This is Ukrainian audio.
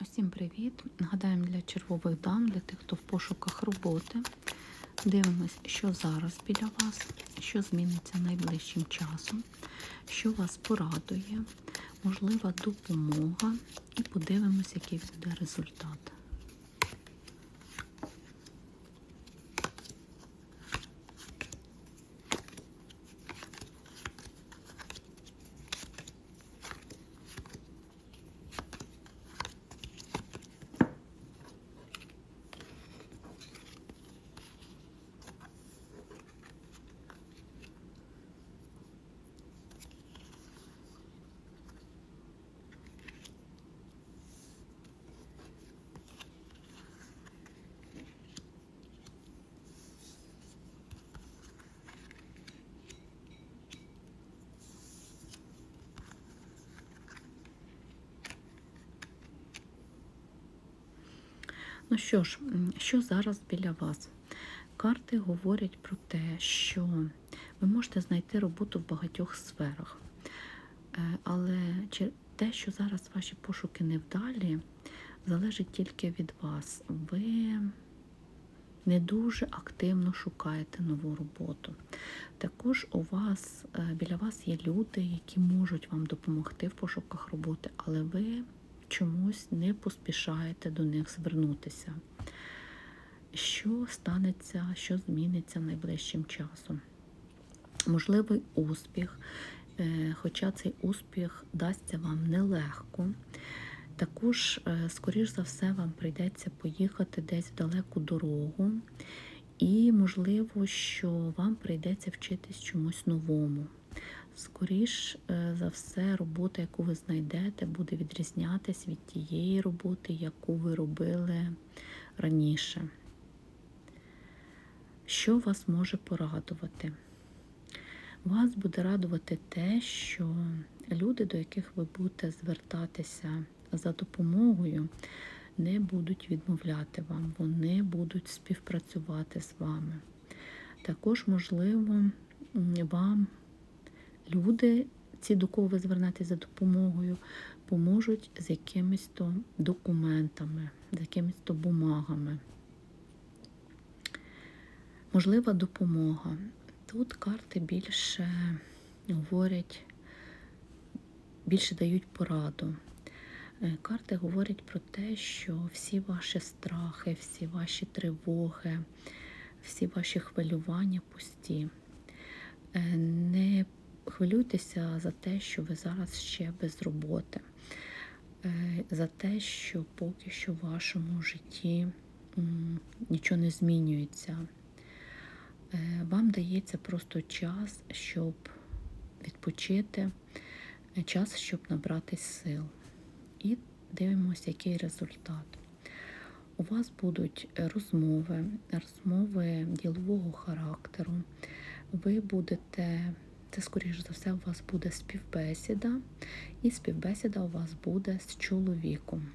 Всім привіт! Нагадаємо для червових дам, для тих, хто в пошуках роботи. Дивимось, що зараз біля вас, що зміниться найближчим часом, що вас порадує, можлива допомога, і подивимось, який буде результат. Ну що ж, що зараз біля вас? Карти говорять про те, що ви можете знайти роботу в багатьох сферах. Е, Але те, що зараз ваші пошуки невдалі, залежить тільки від вас. Ви не дуже активно шукаєте нову роботу. Також у вас е, біля вас є люди, які можуть вам допомогти в пошуках роботи, але ви чомусь не поспішаєте до них звернутися. Що станеться, що зміниться найближчим часом? Можливий успіх, е, хоча цей успіх дасться вам нелегко. Також, е, скоріш за все, вам прийдеться поїхати десь в далеку дорогу, і можливо, що вам прийдеться вчитись чомусь новому. Скоріш е, за все, робота, яку ви знайдете, буде відрізнятись від тієї роботи, яку ви робили раніше. Що вас може порадувати? Вас буде радувати те, що люди, до яких ви будете звертатися за допомогою, не будуть відмовляти вам, вони будуть співпрацювати з вами. Також, можливо, вам люди, ці, до кого ви звернетеся за допомогою, поможуть з якимись то документами, з якимись то бумагами. Можлива допомога. Тут карти більше говорять, більше дають пораду. Е, Карти говорять про те, що всі ваші страхи, всі ваші тривоги, всі ваші хвилювання пусті. Е, Не хвилюйтеся за те, що ви зараз ще без роботи, Е, за те, що поки що в вашому житті нічого не змінюється. Е, Вам дається просто час, щоб відпочити, е, час, щоб набратись сил. І дивимося, який результат. У вас будуть розмови, розмови ділового характеру. Ви будете, це скоріш за все, у вас буде співбесіда, і співбесіда у вас буде з чоловіком.